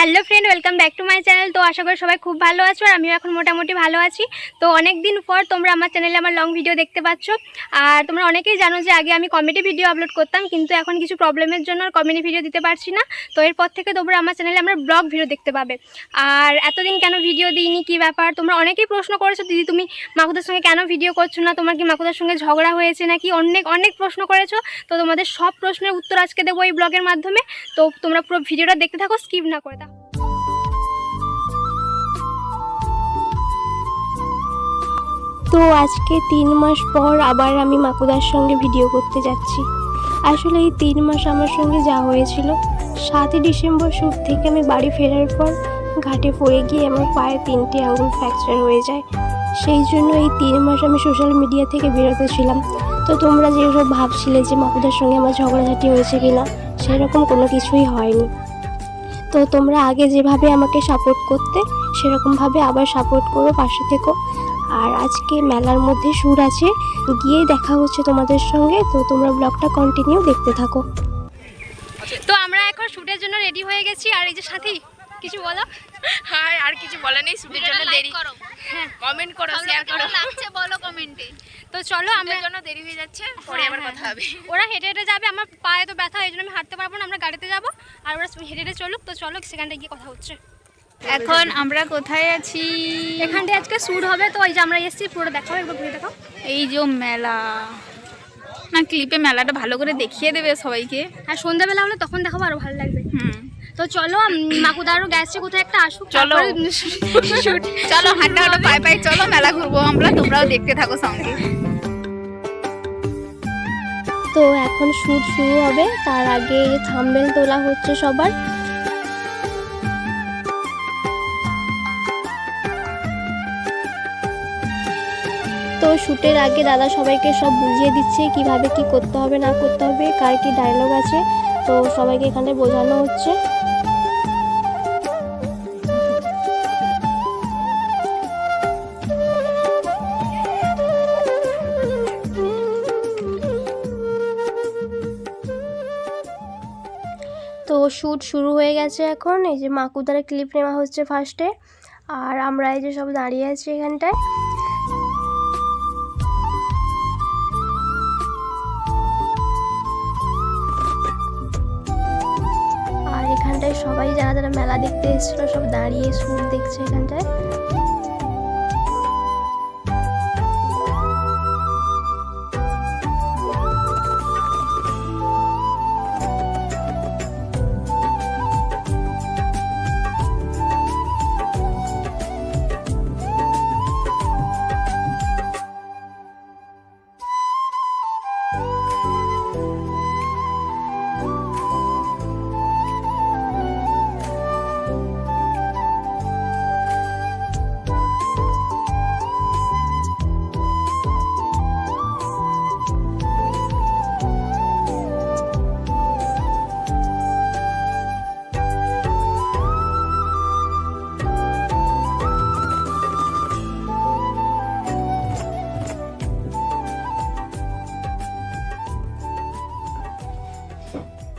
Hello friend, welcome back to my channel. তো আশা করি সবাই খুব ভালো আছো আর আমিও এখন মোটামুটি ভালো আছি। তো অনেক দিন পর তোমরা আমার চ্যানেলে আমার লং ভিডিও দেখতে পাচ্ছ। আর তোমরা অনেকেই জানো যে আগে আমি কমেডি ভিডিও আপলোড করতাম, কিন্তু এখন কিছু প্রবলেমের জন্য আর কমেডি ভিডিও দিতে পারছি না। তো এরপর থেকে তোমরা আমার চ্যানেলে আমরা ব্লগ ভিডিও দেখতে পাবে। আর এতদিন কেন ভিডিও দিইনি, কী ব্যাপার? তোমরা অনেকেই প্রশ্ন করেছ, দিদি, তুমি মাকুদার সঙ্গে কেন ভিডিও করছ না? তোমার কি মাকুদার সঙ্গে ঝগড়া হয়েছে নাকি? অনেক অনেক প্রশ্ন করেছ। তো তোমাদের সব প্রশ্নের উত্তর আজকে দেবো এই ব্লগের মাধ্যমে। তো তোমরা পুরো ভিডিওটা দেখতে থাকো স্কিপ না করে তো আজকে তিন মাস পর আবার আমি মাকুদার সঙ্গে ভিডিও করতে যাচ্ছি। আসলে এই তিন মাস আমার সঙ্গে যা হয়েছিল, সাতই ডিসেম্বর শ্যুট থেকে আমি বাড়ি ফেরার পর ঘাটে পড়ে গিয়ে আমার পায়ে তিনটে আঙুল ফ্র্যাকচার হয়ে যায়। সেই জন্য এই তিন মাস আমি সোশ্যাল মিডিয়া থেকে বিরত ছিলাম। তো তোমরা যেসব ভাবছিলে যে মাকুদার সঙ্গে আমার ঝগড়াঝাটি হয়েছে কিনা, সেরকম কোনো কিছুই হয়নি। তো তোমরা আগে যেভাবে আমাকে সাপোর্ট করতে, সেরকমভাবে আবার সাপোর্ট করো, পাশে থেকো। আর আজকে মেলার মধ্যে সুর আছে গিয়ে দেখা হচ্ছে তোমাদের সঙ্গে। তো তোমরা ব্লগটা কন্টিনিউ দেখতে থাকো। তো আমরা এখন শুটের জন্য রেডি হয়ে গেছি। আর এই যে সাথী কিছু বলো? আর আর কিছু বলে নেই শুধু জন্য দেরি। করো। হ্যাঁ কমেন্ট করো শেয়ার করো। লাগছে বলো কমেন্টে তো চলো আমরা আমাদের জন্য দেরি হয়ে যাচ্ছে পরে হ্যাঁ, আবার হ্যাঁ, কথা হবে। ওরা হেঁটে হেঁটে যাবে আমার পায়ে তো ব্যথা এই জন্য আমি হাঁটতে পারব না আমরা গাড়িতে যাব। আর ওরা হেঁটে হেঁটে চলুক তো চলো সেখানটায় গিয়ে কথা হচ্ছে। এখন আমরা কোথায় আছি? এখানটায় আজকে শুট হবে তো ওই যে আমরা এসেছি পুরো দেখাও একবার ঘুরে দেখাও। এই যে মেলা। না ক্লিপে মেলাটা ভালো করে দেখিয়ে দেবে সবাইকে। আর সন্ধ্যাবেলা হলে তখন দেখাবো আরও ভালো লাগবে। হুম। তো চলো মাকুদারও গেছে কোথায় একটা আসুক চলো। চলো হাঁটা হাঁটা পায়ে পায়ে চলো মেলা ঘুরবো আমরা তোমরাও দেখতে থাকো সঙ্গে। তো এখন শুট শুরু হবে তার আগে থাম্বেল তোলা হচ্ছে সবার। তো শ্যুটের আগে দাদা সবাইকে সব বুঝিয়ে দিচ্ছে কীভাবে কি করতে হবে, না করতে হবে, কার কি ডায়লগ আছে। তো সবাইকে এখানে বোঝানো হচ্ছে। তো শ্যুট শুরু হয়ে গেছে এখন। এই যে মাকুদারে ক্লিপ নেওয়া হচ্ছে ফার্স্টে আর আমরা এই যে সব দাঁড়িয়ে আছি এখানটায়। সবাই যারা যারা মেলা দেখতে এসেছিল সব দাঁড়িয়ে সুর দেখছে এখানটায়।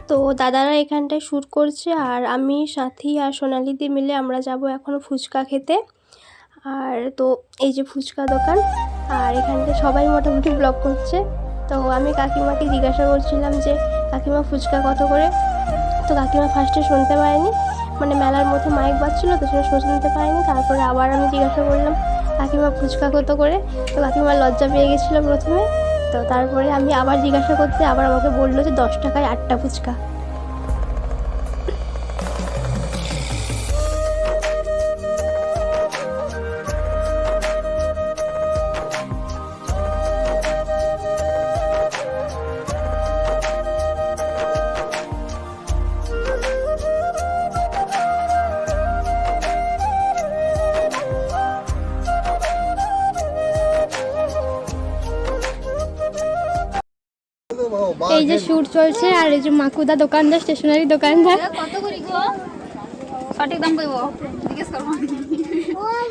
তো দাদারা এখানটায় শ্যুট করছে আর আমি, সাথী আর সোনালিদি মিলে আমরা যাব এখন ফুচকা খেতে। আর তো এই যে ফুচকা দোকান, আর এখানটায় সবাই মোটামুটি ব্লগ করছে। তো আমি কাকিমাকে জিজ্ঞাসা করছিলাম যে, কাকিমা, ফুচকা কত করে? তো কাকিমা ফার্স্টে শুনতে পায়নি। মানে মেলার মধ্যে মাইক বাজছিল তো সেটা শুনতে পায়নি। তারপরে আবার আমি জিজ্ঞাসা করলাম, কাকিমা, ফুচকা কত করে? তো কাকিমা লজ্জা পেয়ে গেছিল প্রথমে। তো তারপরে আমি আবার জিজ্ঞাসা করতে আবার আমাকে বলল যে দশ টাকায় আটটা ফুচকা। এই যে শুট চলছে আর এই যে মাকুদা দোকানদার স্টেশনারি দোকানদার। কত করি গো? সঠিক দাম কইব? জিজ্ঞেস করব।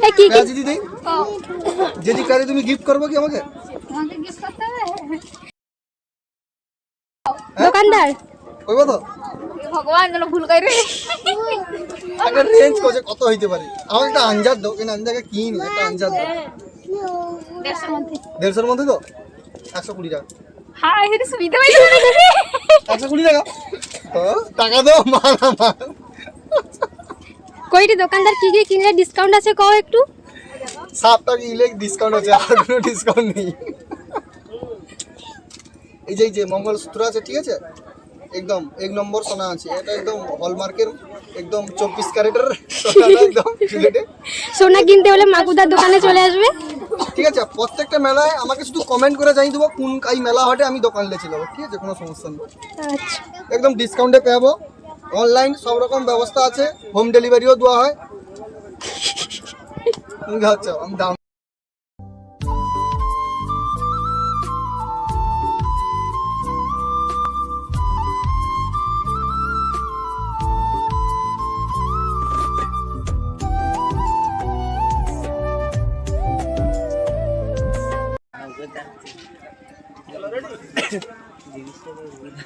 এই কি কি? দিদি যদি কারে তুমি গিফট করব কি আমাকে? তোমাকে গিফট করতে হবে? দোকানদার? কইবো তো? ভগবান যেন ভুল করে। একটা রেঞ্জ করছে কত হইতে পারে। আমার একটা দাও কিনি একটা দাও। দেড়শোর মধ্যে। দেড়শোর মধ্যে তো? একশো কুড়ি টাকা। সুবিধা একশো কুড়ি টাকা তো টাকা দাও মাল আমার। কইটি দোকানদার কি কি কিনলে ডিসকাউন্ট আছে কও একটু? সাত টাকা ডিসকাউন্ট আছে আর কোনো ডিসকাউন্ট নেই। এই যে এই যে মঙ্গলসূত্র আছে ঠিক আছে? একদম এক নম্বর সোনা আছে। এটা একদম হলমার্কের একদম চব্বিশ ক্যারেটের একদম সোনা কিনতে হলে মাকুদার দোকানে চলে আসবে। ঠিক আছে প্রত্যেকটা মেলায় আমাকে শুধু কমেন্ট করে জানিয়ে দেবো কোন এই মেলা হাটে আমি দোকান লেছি যাব ঠিক আছে? কোনো সমস্যা নেই। আচ্ছা। একদম ডিসকাউন্টে পাবো। অনলাইন সব রকম ব্যবস্থা আছে হোম ডেলিভারিও দেওয়া হয়। আচ্ছা আমি দাম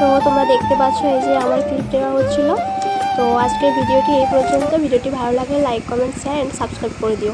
তো তোমরা দেখতে পাচ্ছ এই যে আমার ক্লিপ দেওয়া হচ্ছিল। তো আজকের ভিডিওটি এই পর্যন্ত। ভিডিওটি ভালো লাগলে like comment share and subscribe করে দিও।